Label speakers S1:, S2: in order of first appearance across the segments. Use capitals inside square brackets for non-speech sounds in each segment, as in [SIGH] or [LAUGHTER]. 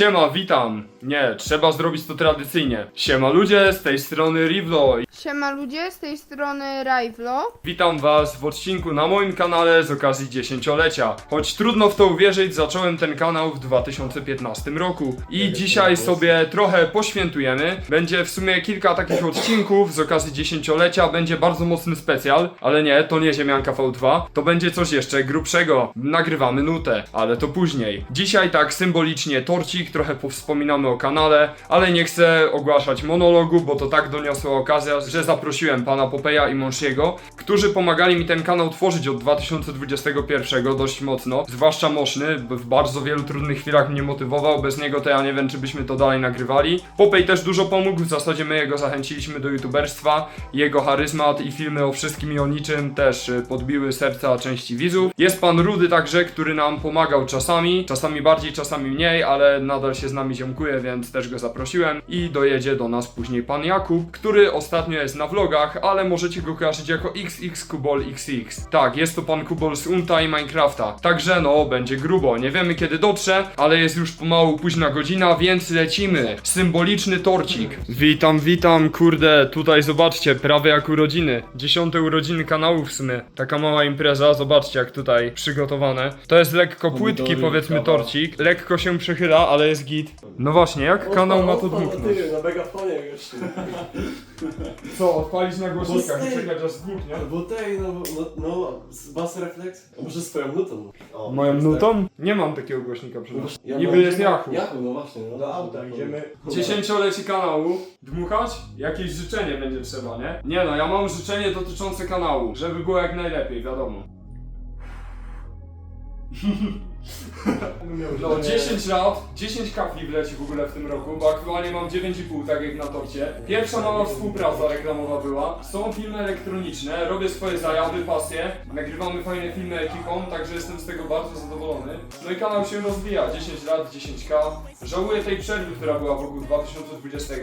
S1: Siema, witam. Nie, trzeba zrobić to tradycyjnie. Siema ludzie, z tej strony Rivlo.
S2: Siema ludzie, z tej strony Rajwlo.
S1: Witam was w odcinku na moim kanale z okazji dziesięciolecia. Choć trudno w to uwierzyć, zacząłem ten kanał w 2015 roku. I dzisiaj sobie trochę poświętujemy. Będzie w sumie kilka takich odcinków z okazji dziesięciolecia. Będzie bardzo mocny specjal, ale nie, to nie Ziemianka V2. To będzie coś jeszcze grubszego. Nagrywamy nutę, ale to później. Dzisiaj tak symbolicznie torcik, trochę powspominamy o kanale, ale nie chcę ogłaszać monologu, bo to tak doniosła okazja, że zaprosiłem pana Popeja i Monshiego, którzy pomagali mi ten kanał tworzyć od 2021 dość mocno, zwłaszcza Moszny, w bardzo wielu trudnych chwilach mnie motywował, bez niego to ja nie wiem, czy byśmy to dalej nagrywali. Popej też dużo pomógł, w zasadzie my jego zachęciliśmy do youtuberstwa, jego charyzmat i filmy o wszystkim i o niczym też y, podbiły serca części widzów. Jest pan Rudy także, który nam pomagał czasami, czasami bardziej, czasami mniej, ale nadal się z nami ziomkuje, więc też go zaprosiłem i dojedzie do nas później pan Jakub, który ostatnio jest na vlogach, ale możecie go kojarzyć jako XX Kubol XX. Tak, jest to pan Kubol z Unta i Minecrafta. Także no, będzie grubo. Nie wiemy kiedy dotrze, ale jest już pomału późna godzina, więc lecimy. Symboliczny torcik. Witam, witam, kurde, tutaj zobaczcie, prawie jak urodziny. Dziesiąte urodziny kanału w sumie. Taka mała impreza, zobaczcie jak tutaj przygotowane. To jest lekko płytki, powiedzmy torcik. Lekko się przechyla, ale jest git. No właśnie, jak kanał ma to dmuchnąć?
S3: Na megafonie jeszcze. [LAUGHS]
S1: Co, odpalić na głośnikach i czekać aż zdmuchnie?
S3: Bo tej, no, no, no, z bas reflex. A może swoją nutą? O,
S1: Moją
S3: tak.
S1: nutą? Nie mam takiego głośnika przecież.
S3: Ja
S1: Niby
S3: mam-
S1: jest Yahoo.
S3: Yahoo, no właśnie. No.
S4: Do auta idziemy.
S1: Dziesięcioleci kanału. Dmuchać? Jakieś życzenie będzie trzeba, nie? Nie no, ja mam życzenie dotyczące kanału, żeby było jak najlepiej, wiadomo. [LAUGHS] No 10 lat, 10 kafli wleci w ogóle w tym roku, bo aktualnie mam 9,5 tak jak na torcie. Pierwsza mała współpraca reklamowa była. Są filmy elektroniczne, robię swoje zajady, pasje, nagrywamy fajne filmy ekipą, także jestem z tego bardzo zadowolony. No i kanał się rozwija, 10 lat, 10k. Żałuję tej przerwy, która była wokół 2020,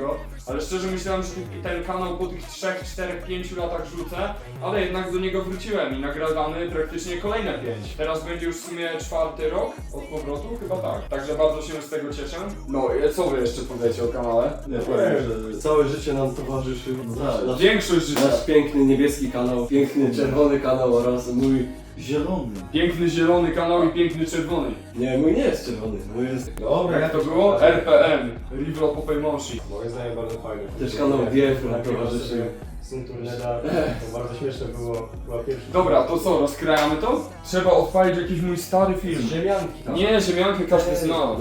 S1: ale szczerze myślałem, że ten kanał po tych 3, 4, 5 latach rzucę, ale jednak do niego wróciłem i nagrywamy praktycznie kolejne 5. Teraz będzie już w sumie czwarty rok od powrotu, chyba tak. Także bardzo się z tego cieszę. No i co wy jeszcze powiecie o kanale?
S3: Nie, powiem, że całe życie nam towarzyszy.
S4: Tak.
S3: Nasz,
S1: Większość życia.
S3: nasz piękny niebieski kanał, piękny czerwony kanał oraz mój...
S4: Zielony.
S1: Piękny zielony kanał i piękny czerwony.
S3: Nie, mój nie jest czerwony, mój jest...
S4: Dobra,
S1: Jak to było? RPM, Rivlo Popey Monshi.
S4: Moim zdaniem bardzo fajny.
S3: Też kanał DF nam towarzyszy.
S4: Syn Turneda, to bardzo śmieszne było. Była pierwsza.
S1: Dobra, to co, rozkrajamy to? Trzeba odpalić jakiś mój stary film.
S4: Ziemianki tam.
S1: Nie, ziemiankę każdy zna.
S3: No.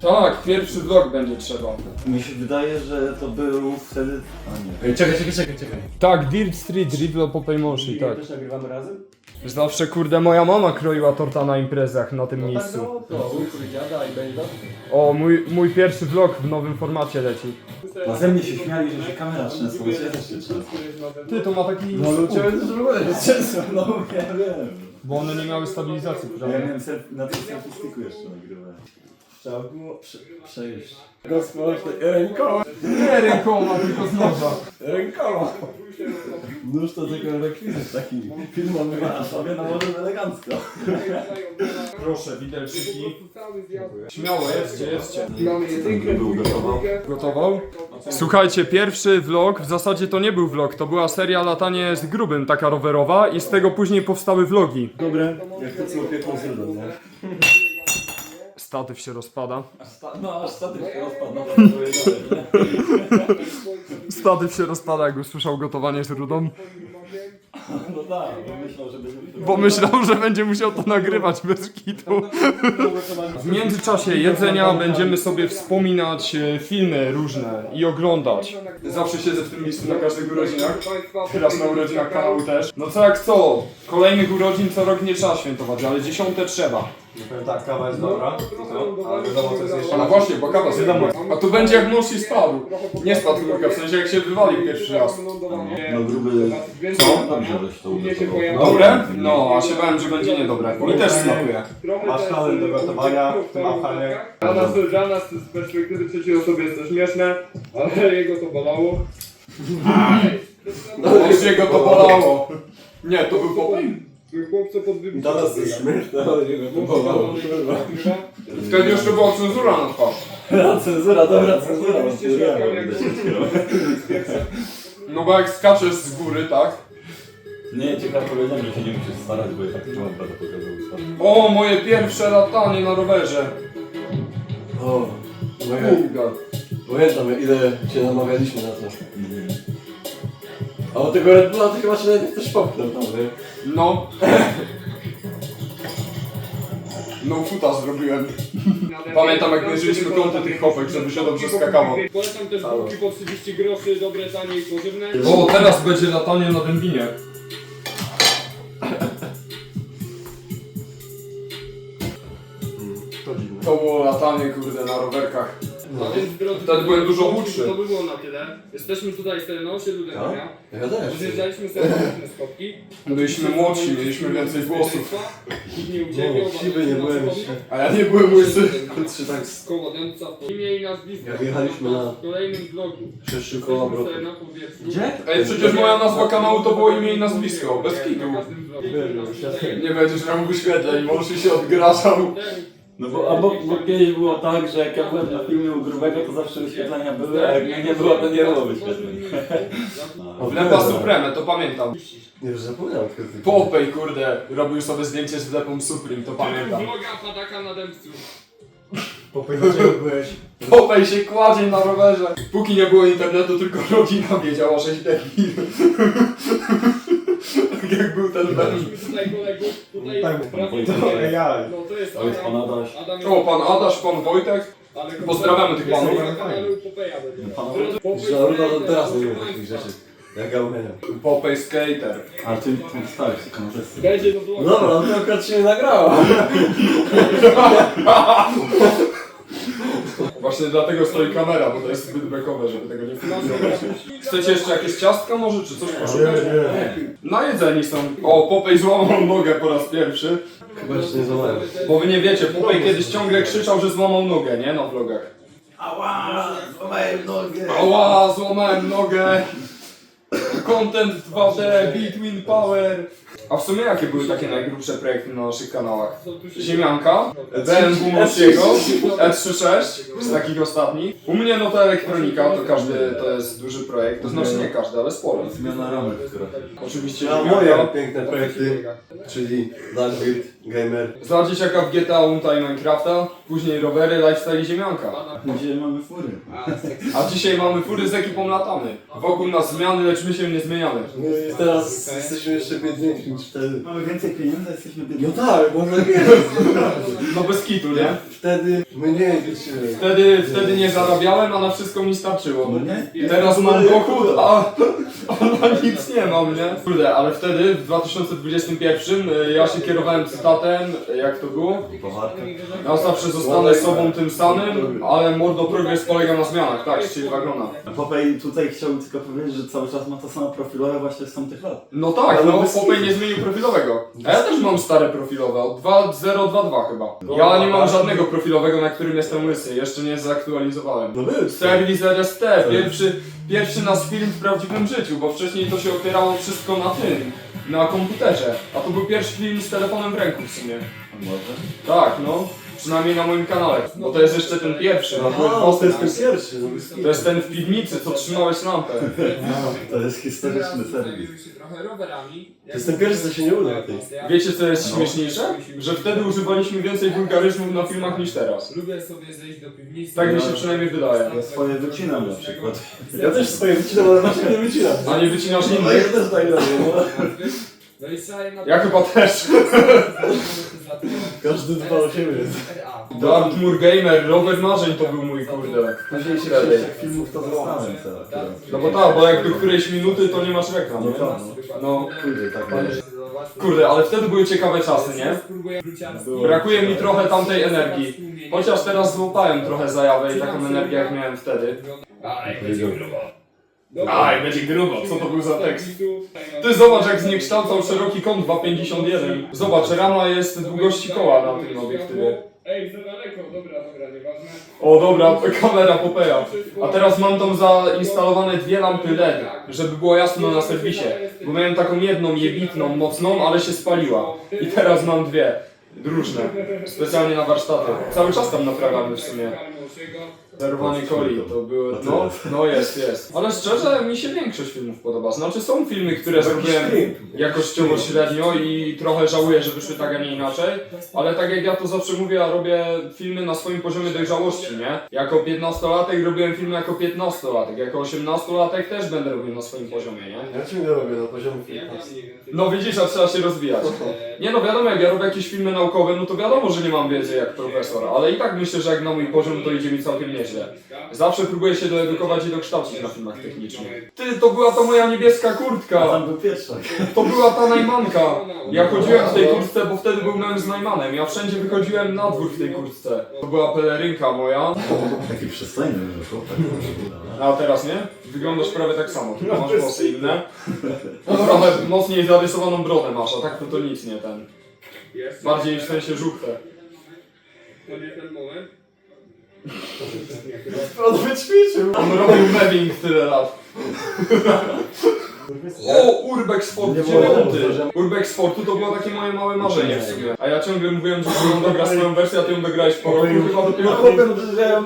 S1: Tak, pierwszy vlog będzie trzeba.
S5: Mi się wydaje, że to był wtedy. A nie.
S3: Ej, Czekaj, czekaj, czekaj, czekaj.
S1: Tak, Dirt Street, Rivlo Popey Monshi, tak.
S4: Też nagrywamy razem?
S1: Zawsze kurde moja mama kroiła torta na imprezach na tym miejscu.
S4: No, to ujkuj dziada i będzie dobrze.
S1: O, mój, mój pierwszy vlog w nowym formacie leci.
S5: A ze mnie się śmiali, że się kamera trzęsła, ja też się trzęsę.
S1: Ty, to ma taki...
S5: No ludzie też trzęsą, no ja wiem.
S1: Bo one nie miały stabilizacji,
S5: Ja
S1: prawda?
S5: miałem self, na tym selfie-sticku jeszcze nagrywałem.
S4: Trzeba było
S5: Prze, przejść.
S3: Gospodarz, rękoma,
S1: Nie rękoma, tylko z noża.
S3: rękoma. Nóż to tylko rekwizyt taki filmowy.
S5: A sobie nałożył elegancko.
S1: Proszę, widelczyki. Śmiało, jedzcie, jedzcie.
S2: Mamy jedynkę,
S5: Był gotował.
S1: Gotował? Słuchajcie, pierwszy vlog, w zasadzie to nie był vlog, to była seria latanie z grubym, taka rowerowa i z tego później powstały vlogi.
S3: Dobre. Jak to co opieką zrobią, nie?
S1: Statyw się rozpada.
S5: No aż statyw się rozpadł, no.
S1: Statyw się rozpada, jak usłyszał gotowanie z rudą.
S5: No tak, bo myślał, że będzie...
S1: Bo myślał, że będzie musiał to nagrywać bez kitu. W międzyczasie jedzenia będziemy sobie wspominać e, filmy różne i oglądać. Zawsze siedzę w tym miejscu na każdych urodzinach. Teraz na urodzinach kanału też. No co jak co? Kolejnych urodzin co rok nie trzeba świętować, ale dziesiąte trzeba.
S4: No powiem tak, kawa jest dobra. Co? Ale wiadomo co jest jeszcze.
S1: A no właśnie, bo kawa wiadomo. A tu będzie jak Moshi spadł. Nie spadł kurka, w sensie jak się wywalił pierwszy raz.
S5: No gruby...
S1: Co?
S5: Dobrze, żeś to ugotował.
S1: Dobre? No, a się bałem, że będzie niedobre. Mi też smakuje.
S4: Masz talent do gotowania w tym afanie.
S6: Dla nas, dla nas z perspektywy trzeciej osoby jest to śmieszne, ale [LAUGHS] jego to bolało. [LAUGHS]
S1: Już jego to bolało. Nie, to był Popej?
S6: Chłopco pod wybicie.
S3: Teraz to jest śmieszne, ale nie wiem, to było.
S1: Wtedy jeszcze była cenzura na twarz.
S5: Cenzura, dobra cenzura.
S6: Oczywiście świadkami jak
S1: No bo jak skaczesz z góry, tak?
S5: Nie, ciekawe powiedziałem, że się nie musisz starać, bo i tak nie mam będę pokazał.
S1: O, moje pierwsze latanie na rowerze.
S3: O, moje,
S1: Kurde.
S3: pamiętam ile cię namawialiśmy na to. A od tego Red Bulla to chyba się nawet ktoś popchnął tam, nie?
S1: No. [LAUGHS] No futa zrobiłem. Pamiętam, jak mierzyliśmy kąty tych hopek, żeby się dobrze skakało.
S6: Polecam też bułki po 30 groszy, dobre, tanie i pożywne.
S1: O, teraz będzie latanie na dębinie.
S3: To dziwne.
S1: To było latanie, kurde, na rowerkach.
S6: No więc drodzy,
S1: Wtedy byłem dużo chudszy.
S6: To by było na tyle. Jesteśmy tutaj z terenu osiedlu Dębia.
S3: Ja też.
S6: Zjeżdżaliśmy sobie różne skopki.
S1: Byliśmy młodsi, mieliśmy więcej włosów.
S6: Nikt nie.
S3: No, siwy nie byłem jeszcze.
S1: A ja nie byłem łysy.
S3: Kurczę, tak
S6: Z kołodęca w imię i nazwisko.
S3: Jak jechaliśmy na-
S6: W kolejnym vlogu. sobie na powietrzu.
S5: Gdzie?
S1: Ej, przecież moja nazwa kanału to było imię i nazwisko, bez kitu.
S6: Na
S1: Nie będziesz miał wyświetleń, mąż się odgrażał.
S5: No bo, a bo, bo kiedyś było tak, że jak ja byłem na filmie u grubego, to zawsze wyświetlenia były, a jak mnie nie było, to nie było wyświetleń. [LAUGHS]
S1: Wlepa Supreme, to pamiętam.
S3: Nie, już zapomniałem tylko tych-
S1: Popej, kurde, robił sobie zdjęcie z wlepą Supreme, to pamiętam.
S6: Vloga padaka na dębcu.
S3: Popytacie byłeś.
S1: Popej się kładzie na rowerze. Póki nie było internetu, tylko rodzina wiedziała, że się debil. Tak jak był ten.
S6: Mieliśmy tutaj kolegów, tutaj
S3: Tak,
S6: prawie
S3: to
S6: nie-
S3: ja.
S6: No to jest
S5: To jest pan. Adaś.
S6: Adam jest-
S1: O, pan Adaś, pan Wojtek.
S6: Ale
S1: Pozdrawiamy tych panów.
S6: Jest na kanale u Popeja będzie.
S5: Panowie.
S6: Popej
S3: Że Aruba to
S6: skater,
S3: teraz nie mówi takich rzeczy. Jak Gałmenia.
S1: Popej skater.
S5: A ty tam stałeś.
S6: Będzie do złota.
S3: Dobra, no to akurat się nie nagrało. [LAUGHS] [LAUGHS]
S1: Właśnie dlatego stoi kamera, bo to jest zbyt bekowe, żeby tego nie filmować. Chcecie jeszcze jakieś ciastka może, czy coś poszukać? Najedzeni są. O, Popej złamał nogę po raz pierwszy.
S3: Chyba jeszcze nie złamałem.
S1: Bo wy nie wiecie, Popej kiedyś ciągle krzyczał, że złamał nogę, nie? Na vlogach.
S3: Ała, złamałem nogę.
S1: Ała, złamałem nogę. Content 2D, Between Power. A w sumie jakie były takie najgrubsze projekty na naszych kanałach? Ziemianka, BMW Mosiego, E36 z takich ostatnich. U mnie no to elektronika, to każdy to jest duży projekt. To znaczy nie każdy, ale sporo.
S5: Zmiana ramek, która...
S1: Oczywiście Ziemianka.
S3: moje piękne projekty, czyli Darkbeard, Gamer.
S1: Za dzieciaka w GTA Unta i Minecrafta, później rowery, lifestyle i ziemianka.
S5: Dzisiaj mamy fury.
S1: A dzisiaj mamy fury z ekipą latamy. Wokół nas zmiany, lecz my się nie zmieniamy.
S3: No i teraz jesteśmy jeszcze biedniejsi niż wtedy.
S5: Mamy więcej pieniędzy, jesteśmy biedni.
S3: No tak, może tak jest.
S1: No bez kitu, nie?
S3: Wtedy mniej liczyłem.
S1: Wtedy, wtedy nie zarabiałem, a na wszystko mi starczyło.
S5: No nie?
S1: Teraz mam dochód, a, a na nic nie mam, nie? Kurde, ale wtedy, w 2021, y, ja się kierowałem cytatem, y, jak to było? Ja zawsze zostanę sobą tym samym, ale mordo progres polega na zmianach, tak, czyli wagona.
S5: Popej tutaj chciałbym tylko powiedzieć, że cały czas ma to samo profilowe właśnie z tamtych lat.
S1: No tak,
S3: Ale
S1: no
S3: bez
S1: Popej nie zmienił profilowego. A ja też mam stare profilowe, od 2022 chyba. Ja nie mam żadnego profilowego, na którym jestem łysy, jeszcze nie zaktualizowałem.
S3: No był.
S1: Serwis RST, pierwszy, pierwszy nasz film w prawdziwym życiu, bo wcześniej to się opierało wszystko na tym, na komputerze. A to był pierwszy film z telefonem w ręku w sumie.
S5: Może?
S1: Tak, no. Przynajmniej na moim kanale. Bo to jest jeszcze ten pierwszy.
S3: Aha, No, to jest ten pierwszy. no
S1: To jest ten w piwnicy, co trzymałeś lampę.
S5: To jest historyczny serwis.
S3: To jest ten pierwszy, co się nie uda. Ty.
S1: Wiecie co jest śmieszniejsze? Że wtedy używaliśmy więcej wulgaryzmów na filmach niż teraz.
S6: Lubię sobie zejść do piwnicy.
S1: Tak mi się przynajmniej wydaje.
S5: Ja swoje wycinam na przykład.
S3: Ja też swoje wycinam, ale właśnie nie wycinam.
S1: A nie wycinasz
S3: No
S1: innych?
S3: ja też tak robię, no.
S6: No i trzeba je na
S1: Ja chyba też. [LAUGHS]
S3: Każdy dba o siebie.
S1: Dartmoor Gamer, rower marzeń to był mój kurde.
S5: Później się jak filmów to zostałem teraz.
S1: No bo tak, bo jak do którejś minuty to nie masz reklam, nie? No,
S3: Kurde, tak będzie.
S1: kurde, ale wtedy były ciekawe czasy, nie? Brakuje mi trochę tamtej energii. Chociaż teraz złapałem trochę zajawę i taką energię jak miałem wtedy.
S6: Ale będzie grubo.
S1: Aj, będzie grubo, co to był za tekst? Ty zobacz jak zniekształcał szeroki kąt 251. Zobacz, rama jest długości koła na tym obiektywie.
S6: Ej, za daleko, dobra, dobra, nieważne.
S1: O dobra, kamera popeja. A teraz mam tam zainstalowane dwie lampy LED, żeby było jasno na serwisie. Bo miałem taką jedną jebitną, mocną, ale się spaliła. I teraz mam dwie. Różne. Specjalnie na warsztaty. Cały czas tam naprawiamy w sumie. Czerwony coli to były. No, no jest, jest. Ale szczerze mi się większość filmów podoba. Znaczy są filmy, które zrobiłem jakościowo średnio i trochę żałuję, że wyszły tak, a nie inaczej. Ale tak jak ja to zawsze mówię, ja robię filmy na swoim poziomie dojrzałości, nie? Jako 15-latek robiłem filmy jako 15-latek, jako 18-latek też będę robił na swoim poziomie, nie?
S3: Ja ciągle robię na poziomie 15.
S1: No widzisz, a trzeba się rozwijać. Nie no wiadomo, jak ja robię jakieś filmy naukowe, no to wiadomo, że nie mam wiedzy jak profesor, ale i tak myślę, że jak na mój poziom to idzie mi całkiem nieźle. Zawsze próbuję się doedukować i dokształcić na filmach technicznych. Ty, to była ta moja niebieska kurtka!
S3: tam był pierwszy.
S1: To była ta najmanka. Ja chodziłem w tej kurtce, bo wtedy był męż z najmanem. Ja wszędzie wychodziłem na dwór w tej kurtce. To była pelerynka moja.
S3: Taki przystojny, że chłopak.
S1: A teraz nie? Wyglądasz prawie tak samo, tylko masz włosy inne. Trochę mocniej zarysowaną brodę masz, a tak to to nic nie ten.
S6: Jest.
S1: Bardziej w sensie żółte.
S6: To nie ten moment.
S3: On wyćwiczył.
S1: On robił webbing tyle lat. O, Urbex Fortu
S3: Nie było
S1: 9.
S3: dobrze.
S1: Urbex Fortu to było takie moje małe marzenie w sumie. A ja ciągle mówiłem, że on dogra swoją wersję, a ty ją dograłeś po roku, chyba dopiero...
S3: Chłopie, no przecież ja
S4: tam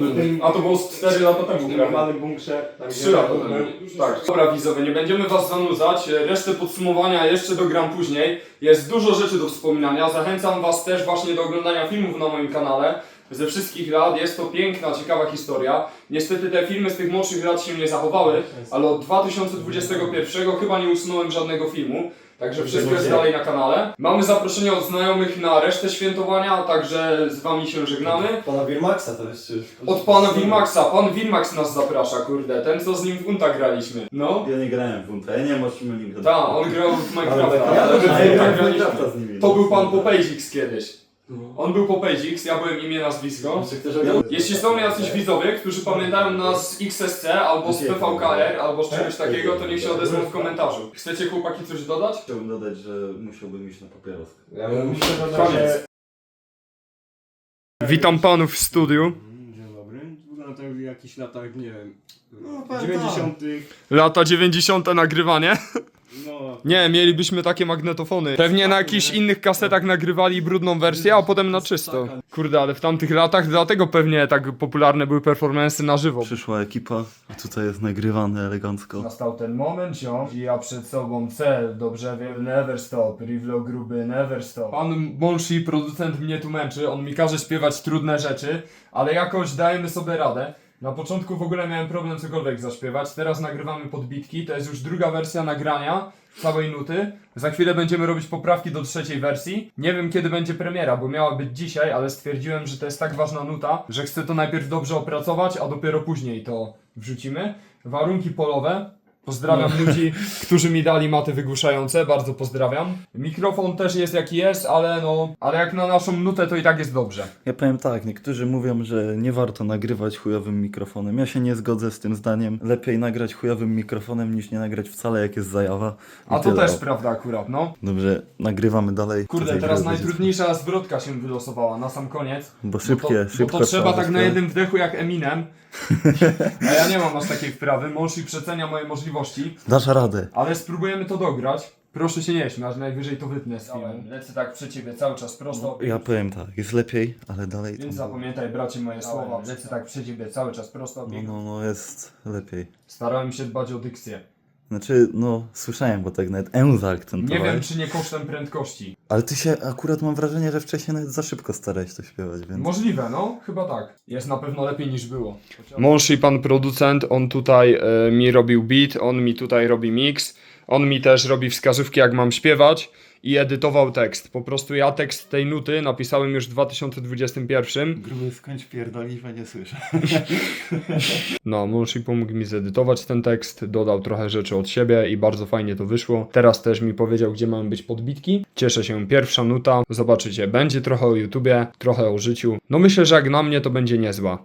S4: w tym
S1: A to było z 4 lata temu prawie.
S4: normalnym bunkrze. Tam
S1: Trzy
S4: gdzie
S1: lata temu. Tak. Dobra widzowie, nie będziemy was zanudzać. Resztę podsumowania jeszcze dogram później. Jest dużo rzeczy do wspominania. Zachęcam was też właśnie do oglądania filmów na moim kanale. Ze wszystkich lat jest to piękna, ciekawa historia. Niestety te filmy z tych młodszych lat się nie zachowały, ale od 2021 chyba nie usunąłem żadnego filmu. Także wszystko jest dalej na kanale. Mamy zaproszenie od znajomych na resztę świętowania, także z wami się żegnamy.
S3: Pana Wirmaxa to jeszcze...
S1: Od pana Wilmaxa, pan Wilmax nas zaprasza, kurde, ten co z nim w Unta graliśmy. No.
S7: Ja nie grałem w Unta, ja nie wiem o czym oni gadają.
S1: Tak, on grał w Minecrafta,
S3: Ja też
S7: A ja w
S1: graliśmy.
S7: Minecrafta z nimi.
S1: To był pan Popejzix kiedyś. On był Popejzix, ja byłem imię, nazwisko. Jeśli są jacyś widzowie, którzy pamiętają nas z XSC albo z PVKR albo z czegoś takiego, to niech się odezwą w komentarzu. Chcecie chłopaki coś dodać?
S7: Chciałbym dodać, że musiałbym iść na papieros.
S4: Ja bym
S1: Koniec. Witam panów w studiu.
S4: Dzień dobry. Wygląda to w jakichś latach, nie wiem,
S3: No, powiem
S4: 90.
S1: Lata 90. nagrywanie.
S4: No,
S1: Nie, mielibyśmy takie magnetofony. Pewnie na jakichś innych kasetach nagrywali brudną wersję, a potem na czysto. Kurde, ale w tamtych latach dlatego pewnie tak popularne były performance'y na żywo.
S7: Przyszła ekipa, a tutaj jest nagrywane elegancko.
S1: Nastał ten moment, ziom, i ja przed sobą cel, dobrze wiem, never stop, Rivlo gruby, never stop. Pan Monshi, producent mnie tu męczy, on mi każe śpiewać trudne rzeczy, ale jakoś dajemy sobie radę. Na początku w ogóle miałem problem cokolwiek zaśpiewać, teraz nagrywamy podbitki, to jest już druga wersja nagrania całej nuty. Za chwilę będziemy robić poprawki do trzeciej wersji. Nie wiem kiedy będzie premiera, bo miała być dzisiaj, ale stwierdziłem, że to jest tak ważna nuta, że chcę to najpierw dobrze opracować, a dopiero później to wrzucimy. Warunki polowe. Pozdrawiam ludzi, którzy mi dali maty wygłuszające, bardzo pozdrawiam. Mikrofon też jest jaki jest, ale no, ale jak na naszą nutę to i tak jest dobrze.
S7: Ja powiem tak, niektórzy mówią, że nie warto nagrywać chujowym mikrofonem. Ja się nie zgodzę z tym zdaniem. Lepiej nagrać chujowym mikrofonem niż nie nagrać wcale jak jest zajawa. I
S1: A to
S7: tyle.
S1: też prawda akurat, no.
S7: Dobrze, nagrywamy dalej.
S1: Kurde,
S7: Tutaj
S1: teraz
S7: będzie-
S1: najtrudniejsza zwrotka się wylosowała na sam koniec.
S7: Bo szybkie,
S1: bo to,
S7: szybko
S1: Bo to trzeba tak na jednym wdechu jak Eminem. A ja nie mam aż takiej wprawy. Monshi przecenia moje możliwości,
S7: Dasz radę.
S1: ale spróbujemy to dograć. Proszę się nie śmiać, najwyżej to wytnę z filmu. Lecę tak przed ciebie cały czas prosto.
S7: Ja powiem tak, jest lepiej, ale dalej
S1: Więc
S7: tam...
S1: zapamiętaj bracie moje słowa. Lecę tak przed ciebie cały czas prosto.
S7: No, no, no, jest lepiej.
S1: Starałem się dbać o dykcję.
S7: Znaczy, no, słyszałem, bo tak nawet M
S1: Nie
S7: zaakcentowałeś.
S1: wiem czy nie kosztem prędkości.
S7: Ale ty się akurat mam wrażenie, że wcześniej nawet za szybko starałeś to śpiewać, więc...
S1: Możliwe, no, chyba tak. Jest na pewno lepiej niż było. Monshi, pan producent, on tutaj e, mi robił beat, on mi tutaj robi mix, on mi też robi wskazówki, jak mam śpiewać i edytował tekst. Po prostu ja tekst tej nuty napisałem już w 2021.
S7: Gruby skądś pierdoliwe nie słyszę. [LAUGHS]
S1: No, Monshi pomógł mi zedytować ten tekst, dodał trochę rzeczy od siebie i bardzo fajnie to wyszło. Teraz też mi powiedział, gdzie mają być podbitki. Cieszę się, pierwsza nuta. Zobaczycie, będzie trochę o YouTubie, trochę o życiu. No myślę, że jak na mnie to będzie niezła.